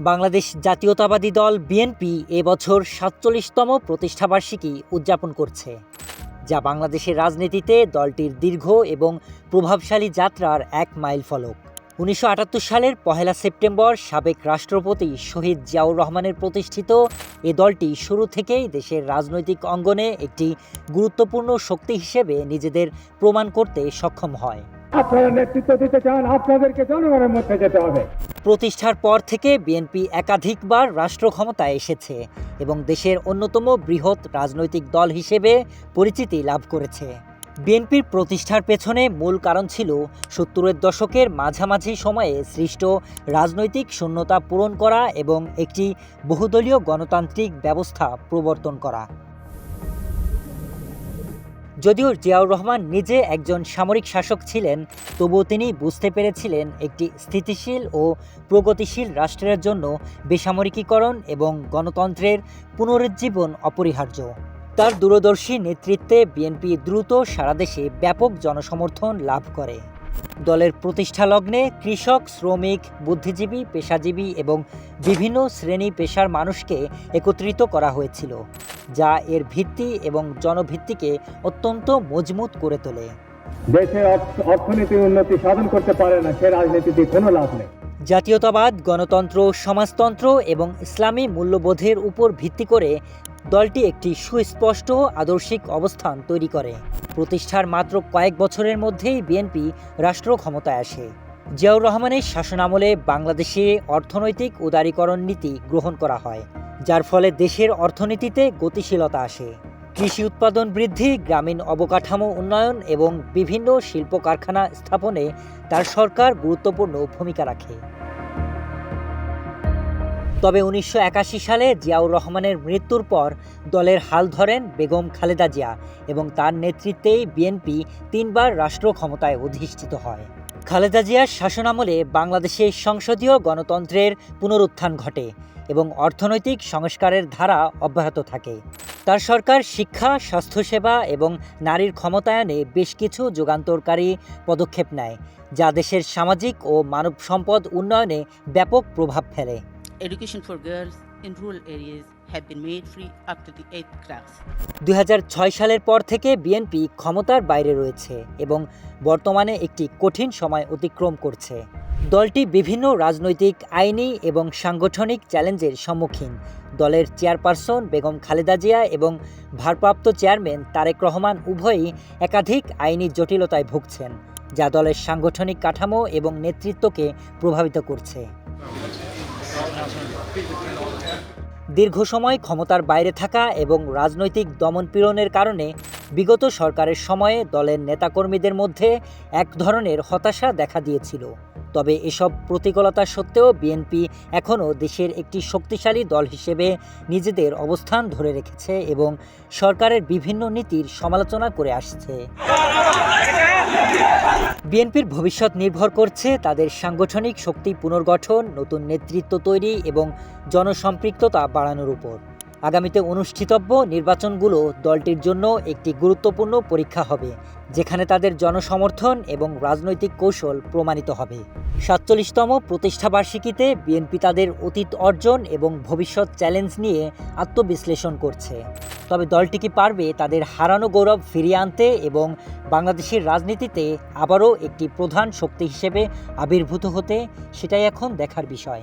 বাংলাদেশ জাতীয়তাবাদী দল বিএনপি এবছর সাতচল্লিশতম প্রতিষ্ঠাবার্ষিকী উদযাপন করছে, যা বাংলাদেশের রাজনীতিতে দলটির দীর্ঘ এবং প্রভাবশালী যাত্রার এক মাইল ফলক। উনিশশো আটাত্তর সালের পহেলা সেপ্টেম্বর সাবেক রাষ্ট্রপতি শহীদ জিয়াউর রহমানের প্রতিষ্ঠিত এ দলটি শুরু থেকেই দেশের রাজনৈতিক অঙ্গনে একটি গুরুত্বপূর্ণ শক্তি হিসেবে নিজেদের প্রমাণ করতে সক্ষম হয়। আপনারা নেতৃত্ব দিতে চান, আপনাদেরকে জনগণের মধ্যে যেতে হবে। প্রতিষ্ঠার পর থেকে বিএনপি একাধিকবার রাষ্ট্র ক্ষমতায় এসেছে এবং দেশের অন্যতম বৃহৎ রাজনৈতিক দল হিসেবে পরিচিতি লাভ করেছে। বিএনপির প্রতিষ্ঠার পেছনে মূল কারণ ছিল সত্তরের দশকের মাঝামাঝি সময়ে সৃষ্ট রাজনৈতিক শূন্যতা পূরণ করা এবং একটি বহুদলীয় গণতান্ত্রিক ব্যবস্থা প্রবর্তন করা। যদিও জিয়াউর রহমান নিজে একজন সামরিক শাসক ছিলেন, তবুও তিনি বুঝতে পেরেছিলেন একটি স্থিতিশীল ও প্রগতিশীল রাষ্ট্রের জন্য বেসামরিকীকরণ এবং গণতন্ত্রের পুনরুজ্জীবন অপরিহার্য। তার দূরদর্শী নেতৃত্বে বিএনপি দ্রুত সারা দেশে ব্যাপক জনসমর্থন লাভ করে। দলের প্রতিষ্ঠা লগ্নে কৃষক, শ্রমিক, বুদ্ধিজীবী, পেশাজীবী এবং বিভিন্ন শ্রেণি পেশার মানুষকে একত্রিত করা হয়েছিল। যা এর ভিত্তি এবং জনভিত্তিকে অত্যন্ত মজবুত করে তোলে। দেশের অর্থনীতির উন্নতি সাধন করতে পারে না সে রাজনীতিতে কোনো লাভ নেই। জাতীয়তাবাদ গণতন্ত্র সমাজতন্ত্র এবং ইসলামী মূল্যবোধের উপর ভিত্তি করে দলটি একটি সুস্পষ্ট আদর্শিক অবস্থান তৈরি করে। প্রতিষ্ঠার মাত্র কয়েক বছরের মধ্যেই বিএনপি রাষ্ট্র ক্ষমতায় আসে। জিয়াউর রহমানের শাসনামলে বাংলাদেশে অর্থনৈতিক উদারীকরণ নীতি গ্রহণ করা হয়। যার ফলে দেশের অর্থনীতিতে গতিশীলতা আসে। কৃষি উৎপাদন বৃদ্ধি, গ্রামীণ অবকাঠামো উন্নয়ন এবং বিভিন্ন শিল্প কারখানা স্থাপনে তার সরকার গুরুত্বপূর্ণ ভূমিকা রাখে। তবে উনিশশো একাশি সালে জিয়াউর রহমানের মৃত্যুর পর দলের হাল ধরেন বেগম খালেদা জিয়া এবং তার নেতৃত্বেই বিএনপি তিনবার রাষ্ট্র ক্ষমতায় অধিষ্ঠিত হয়। খালেদা জিয়ার শাসনামলে বাংলাদেশে সংসদীয় গণতন্ত্রের পুনরুত্থান ঘটে এবং অর্থনৈতিক সংস্কারের ধারা অব্যাহত থাকে। তার সরকার শিক্ষা, স্বাস্থ্যসেবা এবং নারীর ক্ষমতায়নে বেশ কিছু যুগান্তরকারী পদক্ষেপ নেয়, যা দেশের সামাজিক ও মানব সম্পদ উন্নয়নে ব্যাপক প্রভাব ফেলে। Education for girls in rural areas free up to the 8th class. দু হাজার ছয় সালের পর থেকে বিএনপি ক্ষমতার বাইরে রয়েছে এবং বর্তমানে একটি কঠিন সময় অতিক্রম করছে। দলটি বিভিন্ন রাজনৈতিক, আইনি এবং সাংগঠনিক চ্যালেঞ্জের সম্মুখীন। দলের চেয়ারপারসন বেগম খালেদা জিয়া এবং ভারপ্রাপ্ত চেয়ারম্যান তারেক রহমান উভয়ই একাধিক আইনি জটিলতায় ভুগছেন, যা দলের সাংগঠনিক কাঠামো এবং নেতৃত্বকে প্রভাবিত করছে। দীর্ঘ সময় ক্ষমতার বাইরে থাকা এবং রাজনৈতিক দমনপীড়নের কারণে বিগত সরকারের সময়ে দলের নেতাকর্মীদের মধ্যে এক ধরনের হতাশা দেখা দিয়েছিল। তবে এসব প্রতিকূলতা সত্ত্বেও বিএনপি এখনও দেশের একটি শক্তিশালী দল হিসেবে নিজেদের অবস্থান ধরে রেখেছে এবং সরকারের বিভিন্ন নীতির সমালোচনা করে আসছে। বিএনপির ভবিষ্যৎ নির্ভর করছে তাদের সাংগঠনিক শক্তি পুনর্গঠন, নতুন নেতৃত্ব তৈরি এবং জনসম্পৃক্ততা বাড়ানোর উপর। আগামীতে অনুষ্ঠিতব্য নির্বাচনগুলো দলটির জন্য একটি গুরুত্বপূর্ণ পরীক্ষা হবে, যেখানে তাদের জনসমর্থন এবং রাজনৈতিক কৌশল প্রমাণিত হবে। সাতচল্লিশতম প্রতিষ্ঠাবার্ষিকীতে বিএনপি তাদের অতীত অর্জন এবং ভবিষ্যৎ চ্যালেঞ্জ নিয়ে আত্মবিশ্লেষণ করছে। তবে দলটি কি পারবে তাদের হারানো গৌরব ফিরিয়ে আনতে এবং বাংলাদেশের রাজনীতিতে আবারও একটি প্রধান শক্তি হিসেবে আবির্ভূত হতে, সেটাই এখন দেখার বিষয়।